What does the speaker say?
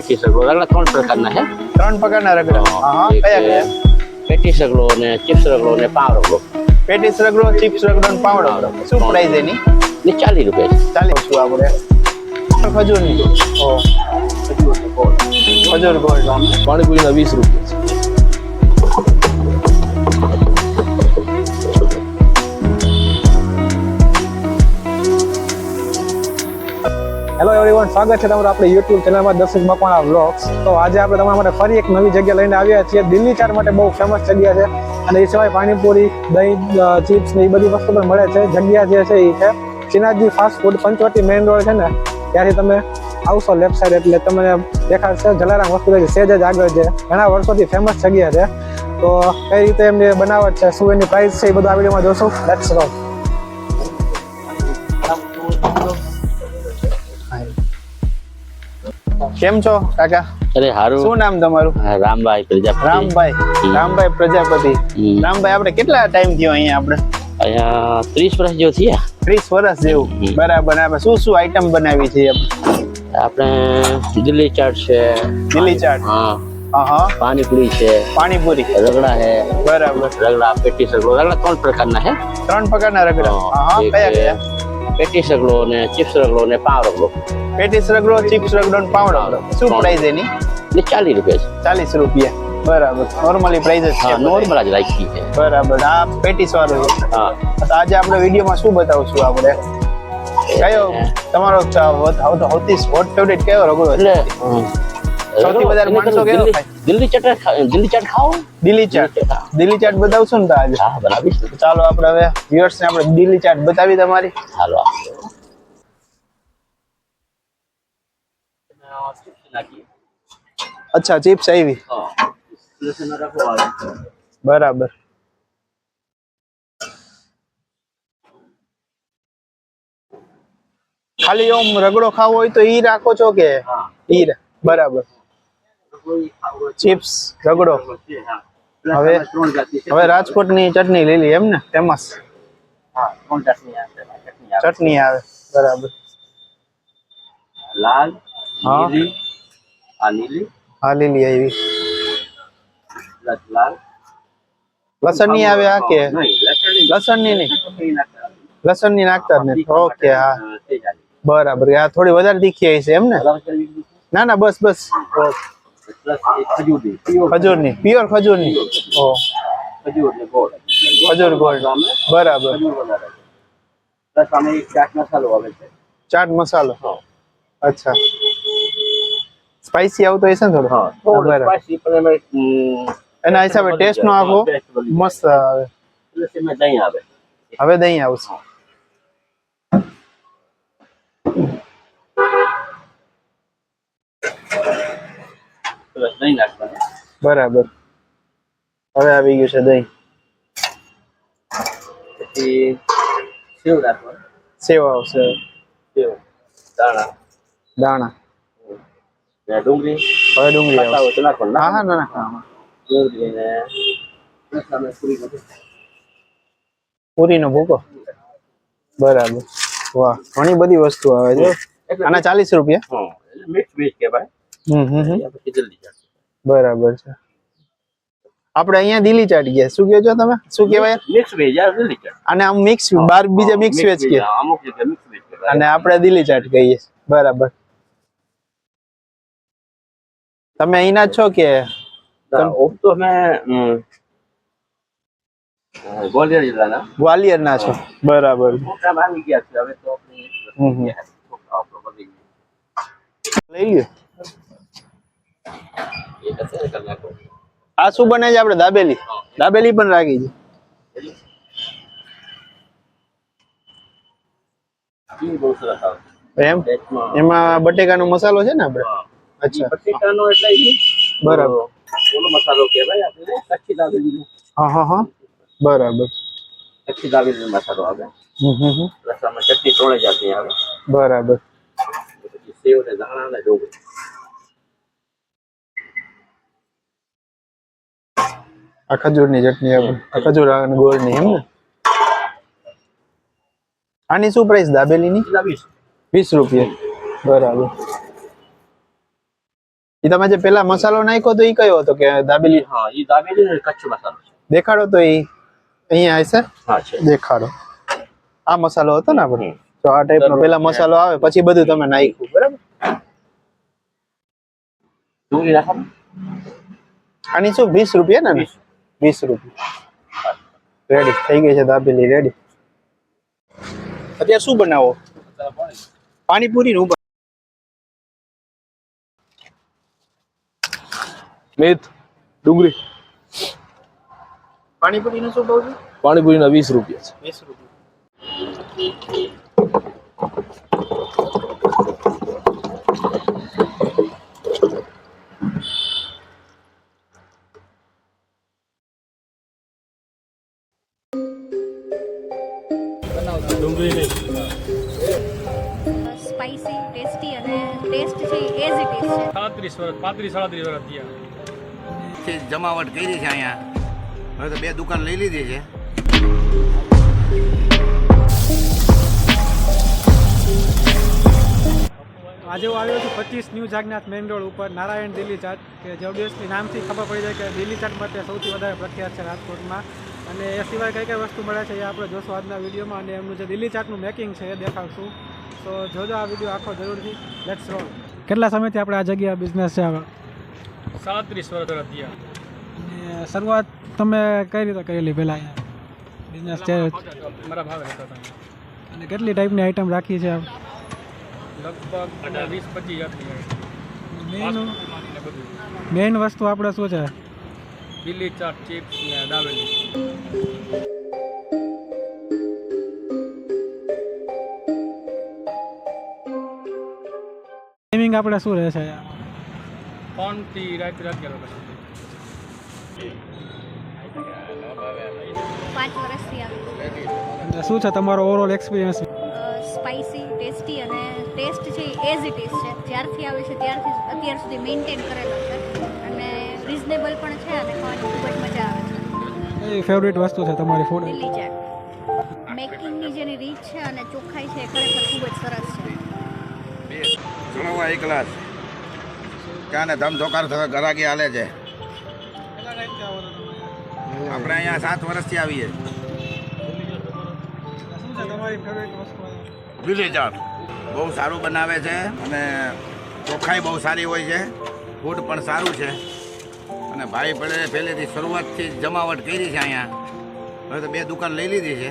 Patties રગડો રગડા ત્રણ પ્રકારના છે. ત્રણ પ્રકારના રગડા. હા કયા કયા? પેટીસ રગડો ને ચિપ્સ રગડો ને પાવ રગડો પેટીસ રગડો ચિપ્સ રગડો અને પાવ રગડો શું પ્રાઇસ એની? ને ચાલીસ રૂપિયા છે. ચાલીસ શું આપણે ખજૂરની. ખજૂર ગોલ્ડ પાણીપુરીના વીસ રૂપિયા હેલો એવરીવન સ્વાગત છે તમારું આપણે યુટ્યુબ ચેનલમાં દર્શક મકવાણા વ્લોગ્સ તો આજે આપણે તમારા માટે ફરી એક નવી જગ્યા લઈને આવ્યા છીએ. દિલ્હી ચાટ માટે બહુ ફેમસ જગ્યા છે. અને એ સિવાય પાણીપુરી, દહીં ચિપ્સ ને એ બધી વસ્તુ પણ મળે છે. જગ્યા જે છે એ છે Shrinathji fast food Panchavati main road છે ને. ત્યાંથી તમે આવશો લેફ્ટ સાઈડ એટલે તમને દેખાડશે જલારામ હોસ્પિટલ સેજ જ આગળ છે. ઘણા વર્ષોથી ફેમસ જગ્યા છે. તો કઈ રીતે એમની બનાવટ છે, શું એની પ્રાઇસ છે, એ બધું આ વિડીયોમાં જોશું. લેટ્સ ગો કેમ છો કાકા? અરે હારું. શું નામ તમારું? રામભાઈ પ્રજાપતિ. રામભાઈ. રામભાઈ પ્રજાપતિ. રામભાઈ આપણે કેટલા ટાઈમ થયો અહીંયા આપણે? અહીંયા ત્રીસ વર્ષ જેવું થયા. ત્રીસ વર્ષ જેવું. બરાબર આપણે શું શું આઈટમ બનાવી છે આપણે દિલ્હી ચાટ છે. દિલ્હી ચાટ. હા. પાણીપુરી છે. પાણીપુરી. રગડા છે. બરાબર. રગડા પેટીસ રગડા ત્રણ પ્રકારના છે. ત્રણ પ્રકારના રગડા. હા હા કયા કયા? પેટીસ રગડો ને ચિપ્સ રગડો ને પાવ રગડો પેટીસ રગડો ચિપ્સ રગડો અને પાવડો રગડો શું પ્રાઇસ એની? ને ચાલીસ રૂપિયા છે. ચાલીસ રૂપિયા. બરાબર. નોર્મલી પ્રાઇસ જ છે હા નોર્મલ જ રાખી છે. બરાબર. આ પેટીસ વાળો છે. હા. આજે આપણે વિડીયોમાં શું બતાવશું આપણે? કયો? તમારો સૌથી હોટ ફેવરેટ કયો રગડો છે? એટલે સૌથી વધારે માણસો કેવો ખાય? દિલ્હી ચટ દિલ્હી ચાટ ખાઓ દિલ્હી ચાટ. દિલ્હી ચાટ બતાવશો ને તો આજે. હા બનાવીશ. ચાલો આપણે હવે viewers ને આપણે દિલ્હી ચાટ બતાવી તમારી. ચાલો અચ્છા ચિપ્સ આવી. બરાબર. ખાલી ઓમ રગડો ખાવો હોય તો ઈ રાખો છો કે ઈ બરાબર. ચિપ્સ રગડો હવે હવે રાજકોટની ચટણી લીલી એમ ને ફેમસ ચટણી આવે બરાબર. લાલ હા. નીલી આ નીલી હા લીલી આવી. પ્લસ લાલ. લસણની આવે આ કે? નહીં લસણની લસણની નહીં. ચટણી નાખતા? લસણની નાખતા જ નથી. ઓકે હા. અ, તે જ આલી. બરાબર. આ થોડી વધારે તીખી આવી છે એમ ને? બરાબર છે? બીજું? ના ના બસ બસ. પ્લસ એક ખજૂરની. પ્યોર ખજૂરની ઓ ખજૂર ગોળ. ખજૂર ગોળ બરાબર. પ્લસ આમે એક ચાટ મસાલો આવે છે. ચાટ મસાલો. હા. અચ્છા. સ્પાઈસી આવતો હશે ને થોડો? હા. થોડું પણ એમાં એના હિસાબે ટેસ્ટ નો આખો. મસ્ત આવે. પ્લસ દહીં આવે. હવે દહીં આવશે. પ્લસ દહીં નાખવાનું. બરાબર. હવે આવી ગયું છે દહીં. પછી સેવ નાખવાનું. સેવ આવશે. સેવ દાણા. દાણા. ડુંગળી. હવે ડુંગળી આવશે નાખવાનું. હા હા ના ના. ડુંગળી ને. પૂરીનો ભૂકો? બરાબર. વાહ ઘણી બધી વસ્તુ આવે છે. આના ચાલીસ રૂપિયા? મીઠ મીઠ મિક્સ ભાઈ બરાબર છે. આપણે અહીંયા દિલ્હી ચાટ ગયા. શું કહો છો તમે? શું કહેવાય? Mix veg. અને આમ મિક્સ બાર બીજા મિક્સ વેજ કે. અમુક મિક્સ વેજ અને આપણે દિલ્હી ચાટ કહીએ બરાબર. તમે અહીંના છો કે? ઓફ તો અમે ગ્વાલિયર જિલ્લાના. ગ્વાલિયર ના છો. બરાબર. મોટા આવી ગયા છે હવે તો. લઈ લ્યો. આ શું બને છે આપણે? દાબેલી? દાબેલી પણ રાખી છે. એમ? એમાં બટેકાનો મસાલો છે ને આપણે? અચ્છા. એટલે બરાબર. ઓલો મસાલો કહેવાય આપણે કચ્છી દાબેલીનો. હા હા હા. બરાબર. કચ્છી દાબેલીનો મસાલો આવે. હમ હમ આમાં ચટણી ત્રણે જાતની આવે. બરાબર. સેવ ને ધાણા ને ડુંગળી. આ ખજૂરની ચટણી આ ખજૂર અને ગોળની એમ ને? આની શું પ્રાઇસ દાબેલીની? વીસ. રૂપિયા. બરાબર. એ તમે જે પેલા મસાલો નાખ્યો તો એ કયો હતો કે દાબેલી? હા એ દાબેલી કચ્છ મસાલો દેખાડો તો એ અહીંયા હા છે. દેખાડો. આ મસાલો હતો ને આપણે? તો આ ટાઈપનો પેલા મસાલો આવે પછી બધું તમે નાખ્યું. બરાબર? ને. આની શું વીસ રૂપિયા ને? વીસ રૂપિયા. રેડી થઈ ગઈ છે દાબેલી રેડી અત્યારે શું બનાવો? પાણીપુરી નું મેથ ડુંગળી. પાણીપુરી નું શું ભાવ છે? પાણીપુરીના વીસ રૂપિયા છે. વીસ રૂપિયા. ટેસ્ટ છે એ જ ઇટ છે. સાડત્રીસ વર્ષ પાંત્રીસ સાડત્રીસ વર્ષ થયા. છે જમાવટ કરી છે અહીંયા. હવે તો બે દુકાન લઈ લીધી છે. આજે હું આવ્યો છું પચીસ ન્યૂ જાગનાથ મેઇન રોડ ઉપર નારાયણ દિલ્હી ચાટ કે જે નામથી ખબર પડી જાય કે દિલ્હી ચાટ માટે સૌથી વધારે પ્રખ્યાત છે રાજકોટમાં. અને એ સિવાય કઈ કઈ વસ્તુ મળે છે એ આપણે જોશું આજના વિડીયોમાં. અને એમનું જે દિલ્હી ચાટનું મેકિંગ છે એ દેખાડશું. તો જોજો આ વીડિયો આખો જરૂરથી. લેટ્સ રોલ કેટલા સમયથી આપણે આ જગ્યા બિઝનેસ છે આગળ? સાડત્રીસ વર્ષ વર્ષ થયા. અને શરૂઆત તમે કઈ રીતે કરેલી પહેલાં અહીંયા? બિઝનેસ છે? મારા ભાવે હતા. તમે અને કેટલી ટાઈપની આઈટમ રાખી છે લગભગ અને વીસ પચીસ મેઇન ને? બધું. મેઇન વસ્તુ આપણે શું છે? દિલ્હી ચાટ ચિપ્સ ને દાબેલી. ટાઈમિંગ આપણે શું રહેશે ત્રણ રાત્રે અગિયાર વાગ્યા શું છે તમારો ઓવરઓલ એક્સપિરિયન્સ સ્પાઇસી ટેસ્ટી અને ટેસ્ટ છે એઝ ઇટ ઇઝ છે. જ્યારથી આવે છે ત્યારથી અત્યાર સુધી મેન્ટેન કરેલો છે. અને રિઝનેબલ પણ છે અને ખાવાની ખૂબ જ મજા આવે છે. એ ફેવરિટ વસ્તુ છે તમારી ફૂડ દિલ્હી ચાટ. મેકિંગની જેની રીત છે અને ચોખ્ખાઈ છે એ ખરેખર ખૂબ જ સરસ છે. સણોવા એક ગ્લાસ ક્યાં ને ધમધોકાર ગરાગી હાલે છે. આપણે અહીંયા સાત વર્ષથી આવીએ. દિલ્હી ચાટ બહુ સારું બનાવે છે અને ચોખ્ખાઈ બહુ સારી હોય છે. ફૂડ પણ સારું છે. અને ભાઈ પડે પહેલેથી શરૂઆતથી જમાવટ કરી છે અહીંયા. હવે તો બે દુકાન લઈ લીધી છે.